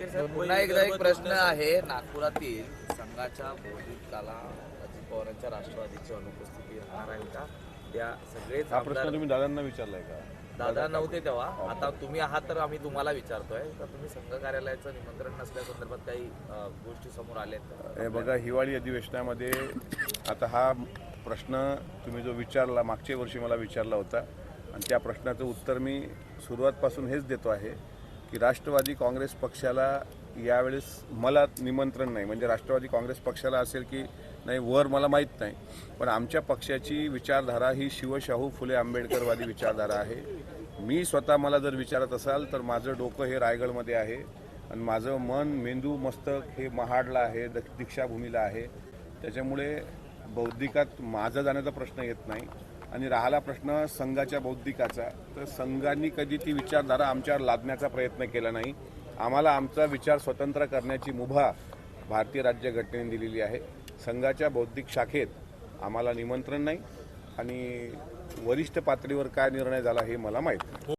पुन्हा एकदा एक प्रश्न आहे नागपुरातील संघाच्या भौतिकाला अजित पवारांच्या राष्ट्रवादीची अनुपस्थिती राहणार आहे का? त्या सगळेच हा प्रश्न आमदार तुम्ही दादांना विचारलाय का? दादा नव्हते तेव्हा. आता तुम्ही आहात तर आम्ही तुम्हाला विचारतोय. तर तुम्ही संघ कार्यालयाचं निमंत्रण नसल्यासंदर्भात काही अं, गोष्टी समोर आल्यात हे बघा हिवाळी अधिवेशनामध्ये आता हा प्रश्न तुम्ही जो विचारला मागच्या वर्षी मला विचारला होता. आणि त्या प्रश्नाचं उत्तर मी सुरुवातपासून हेच देतो आहे. की राष्ट्रवादी काँग्रेस पक्षाला यावेळेस मला निमंत्रण नाही. म्हणजे राष्ट्रवादी काँग्रेस पक्षाला असेल की नाही वर मला माहीत नाही. पण आमच्या पक्षाची विचारधारा ही शिवशाहू फुले आंबेडकरवादी विचारधारा आहे. मी स्वतः मला जर विचारत असाल तर माझं डोकं हे रायगडमध्ये आहे. आणि माझं मन मेंदू मस्तक हे महाडला आहे द- दीक्षाभूमीला आहे. त्याच्यामुळे बौद्धिकात माझा जाण्याचा प्रश्न येत नाही. आणि राहिला प्रश्न संघाच्या बौद्धिकाचा. तर संघांनी कधी ती विचारधारा आमच्यावर लादण्याचा प्रयत्न केला नाही. आम्हाला आमचा विचार स्वतंत्र करण्याची मुभा भारतीय राज्यघटनेने दिलेली आहे. संघाच्या बौद्धिक शाखेत आम्हाला निमंत्रण नाही आणि वरिष्ठ पातळीवर काय निर्णय झाला हे मला माहीत नाही.